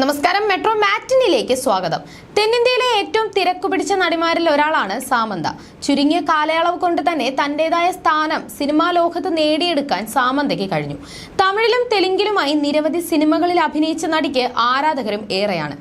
നമസ്കാരം മെട്രോ മാറ്റിനിലേക്ക് സ്വാഗതം. തെന്നിന്ത്യയിലെ ഏറ്റവും തിരക്കു പിടിച്ച നടിമാരിൽ ഒരാളാണ് സാമന്ത. ചുരുങ്ങിയ കാലയളവ് കൊണ്ട് തന്നെ തന്റേതായ സ്ഥാനം സിനിമാ ലോകത്ത് നേടിയെടുക്കാൻ സാമന്തയ്ക്ക് കഴിഞ്ഞു. തമിഴിലും തെലുങ്കിലുമായി നിരവധി സിനിമകളിൽ അഭിനയിച്ച നടിക്ക് ആരാധകരും ഏറെയാണ്.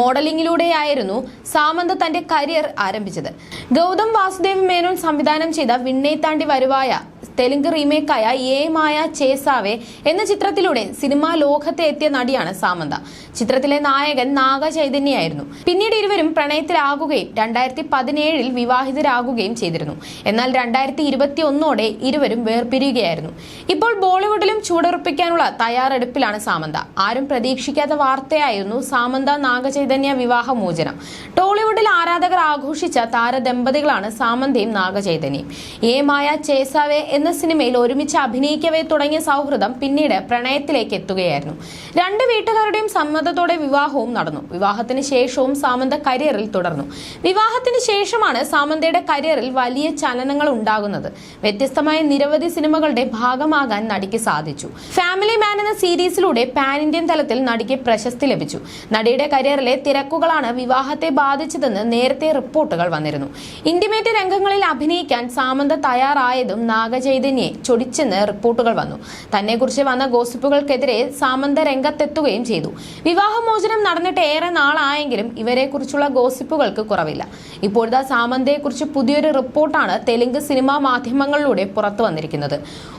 മോഡലിംഗിലൂടെയായിരുന്നു സാമന്ത തന്റെ കരിയർ ആരംഭിച്ചത്. ഗൗതം വാസുദേവ് മേനോൻ സംവിധാനം ചെയ്ത വിണ്ണേ വരുവായ തെലുങ്ക് റീമേക്കായ ഏ മായ ചേസാവെ എന്ന ചിത്രത്തിലൂടെ സിനിമാ ലോകത്തെ എത്തിയ നടിയാണ് സാമന്ത. ചിത്രത്തിലെ നായകൻ നാഗ ചൈതന്യയായിരുന്നു പിന്നീട് ഇരുവരും പ്രണയത്തിലാകുകയും രണ്ടായിരത്തി പതിനേഴിൽ വിവാഹിതരാകുകയും ചെയ്തിരുന്നു. എന്നാൽ രണ്ടായിരത്തി ഇരുപത്തി ഒന്നോടെ ഇരുവരും വേർപിരിയുകയായിരുന്നു. ഇപ്പോൾ ബോളിവുഡിലും ചൂടുറപ്പിക്കാനുള്ള തയ്യാറെടുപ്പിലാണ് സാമന്ത. ആരും പ്രതീക്ഷിക്കാത്ത വാർത്തയായിരുന്നു സാമന്ത നാഗചൈതന്യ വിവാഹമോചനം. ടോളിവുഡിൽ ആരാധകർ ആഘോഷിച്ച താരദമ്പതികളാണ് സാമന്തയും നാഗചൈതന്യയും ഏ മായ ചേസാവെ എന്ന സിനിമയിൽ ഒരുമിച്ച് അഭിനയിക്കവേ തുടങ്ങിയ സൗഹൃദം പിന്നീട് പ്രണയത്തിലേക്ക് എത്തുകയായിരുന്നു. രണ്ട് വീട്ടുകാരുടെയും സമ്മതത്തോടെ വിവാഹവും നടന്നു. വിവാഹത്തിന് ശേഷവും സാമന്ത കരിയറിൽ തുടർന്നു. വിവാഹത്തിന് ശേഷമാണ് സാമന്തയുടെ കരിയറിൽ വലിയ ചലനങ്ങൾ ഉണ്ടാകുന്നത്. വ്യത്യസ്തമായ നിരവധി സിനിമകളുടെ ഭാഗമാകാൻ നടിക്ക് സാധിച്ചു. ഫാമിലി മാൻ എന്ന സീരീസിലൂടെ പാൻ ഇന്ത്യൻ തലത്തിൽ നടിക്ക് പ്രശസ്തി ലഭിച്ചു. നടിയുടെ കരിയറിലെ തിരക്കുകളാണ് വിവാഹത്തെ ബാധിച്ചതെന്ന് നേരത്തെ റിപ്പോർട്ടുകൾ വന്നിരുന്നു. ഇന്റിമേറ്റ് രംഗങ്ങളിൽ അഭിനയിക്കാൻ സാമന്ത തയ്യാറായതും നാഗചൈതന്യെ ചൊടിച്ചെന്ന് റിപ്പോർട്ടുകൾ വന്നു. തന്നെക്കുറിച്ച് വന്ന ഗോസിപ്പുകൾക്കെതിരെ സാമന്ത രംഗത്തെത്തുകയും ചെയ്തു. വിവാഹമോചനം നടന്നിട്ട് ഏറെ നാളായെങ്കിലും ഇവരെക്കുറിച്ചുള്ള ഗോസിപ്പുകൾക്ക് കുറവില്ല. ഇപ്പോഴത്തെ സാമന്തയെക്കുറിച്ച് പുതിയൊരു റിപ്പോർട്ടാണ് തെലുങ്ക് സിനിമാ മാധ്യമങ്ങളിലൂടെ പുറത്തു വന്നിരിക്കുന്നത്.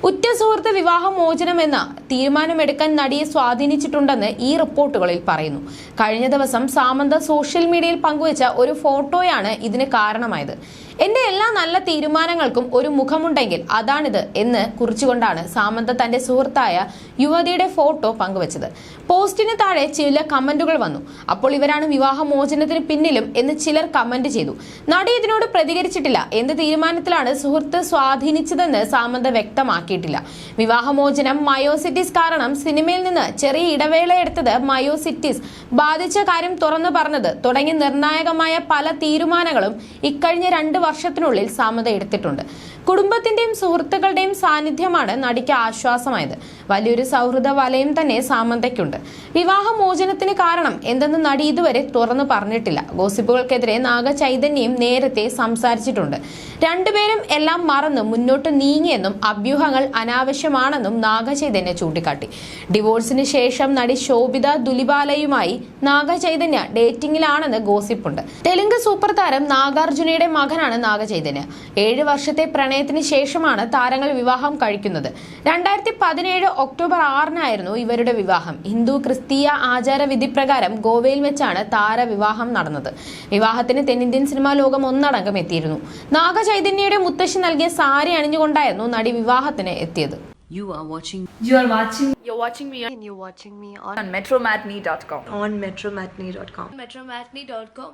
ഉറ്റ സുഹൃത്ത് വിവാഹമോചനം എന്ന തീരുമാനമെടുക്കാൻ നടിയെ സ്വാധീനിച്ചിട്ടുണ്ടെന്ന് ഈ റിപ്പോർട്ടുകളിൽ പറയുന്നു. കഴിഞ്ഞ ദിവസം സാമന്ത സോഷ്യൽ മീഡിയയിൽ പങ്കുവച്ച ഒരു ഫോട്ടോയാണ് ഇതിന് കാരണമായത്. എന്റെ എല്ലാ നല്ല തീരുമാനങ്ങൾക്കും ഒരു മുഖമുണ്ടെങ്കിൽ അതാണിത് എന്ന് കുറിച്ചുകൊണ്ടാണ് സാമന്ത തന്റെ സുഹൃത്തായ യുവതിയുടെ ഫോട്ടോ പങ്കുവച്ചത്. പോസ്റ്റിന് താഴെ ചില കമന്റുകൾ വന്നു. അപ്പോൾ ഇവരാണ് വിവാഹമോചനത്തിന് പിന്നിലും എന്ന് ചിലർ കമന്റ് ചെയ്തു. നടി ഇതിനോട് പ്രതികരിച്ചിട്ടില്ല എന്ത് തീരുമാനത്തിലാണ് സുഹൃത്ത് സ്വാധീനിച്ചതെന്ന് സാമന്ത വ്യക്തമാക്കിയിട്ടില്ല. വിവാഹമോചനം മയോസിറ്റിസ് കാരണം സിനിമയിൽ നിന്ന് ചെറിയ ഇടവേള എടുത്തത് മയോസിറ്റിസ്. ബാധിച്ച കാര്യം തുറന്നു പറഞ്ഞത് തുടങ്ങി നിർണായകമായ പല തീരുമാനങ്ങളും ഇക്കഴിഞ്ഞ രണ്ട് വർഷത്തിനുള്ളിൽ സാമത എടുത്തിട്ടുണ്ട്. കുടുംബത്തിന്റെയും സുഹൃത്തുക്കളുടെയും സാന്നിധ്യമാണ് നടിക്ക് ആശ്വാസമായത്. വലിയൊരു സൗഹൃദ വലയം തന്നെ സാമന്തയ്ക്കുണ്ട്. വിവാഹമോചനത്തിന് കാരണം എന്തെന്ന് നടി ഇതുവരെ തുറന്നു പറഞ്ഞിട്ടില്ല. ഗോസിപ്പുകൾക്കെതിരെ നാഗ ചൈതന്യം നേരത്തെ സംസാരിച്ചിട്ടുണ്ട്. രണ്ടുപേരും എല്ലാം മറന്ന് മുന്നോട്ട് നീങ്ങിയെന്നും അഭ്യൂഹങ്ങൾ അനാവശ്യമാണെന്നും നാഗ ചൈതന്യ ചൂണ്ടിക്കാട്ടി. ഡിവോഴ്സിന് ശേഷം നടി ശോഭിത ദുലിബാലയുമായി നാഗ ചൈതന്യ ഡേറ്റിംഗിലാണെന്ന് ഗോസിപ്പുണ്ട്. തെലുങ്ക് സൂപ്പർ താരം നാഗാർജുനയുടെ മകനാണ് നാഗ ചൈതന്യ ഏഴ് വർഷത്തെ പ്രണയത്തിന് ശേഷമാണ് താരങ്ങൾ വിവാഹം കഴിക്കുന്നത് രണ്ടായിരത്തി പതിനേഴ് ഒക്ടോബർ ആറിനായിരുന്നു ഇവരുടെ വിവാഹം ഹിന്ദു ക്രിസ്തീയ ആചാരവിധി പ്രകാരം ഗോവയിൽ വെച്ചാണ് താരവിവാഹം നടന്നത് വിവാഹത്തിന് തെന്നിന്ത്യൻ സിനിമാ ലോകം ഒന്നടങ്കം എത്തിയിരുന്നു നാഗചൈതന്യയുടെ മുത്തശ്ശി നൽകിയ സാരി അണിഞ്ഞുകൊണ്ടായിരുന്നു നടി വിവാഹത്തിന് എത്തിയത് You are watching You are watching You're watching me and you're watching me on, on metromatney.com. on metromatney.com. metromatney.com.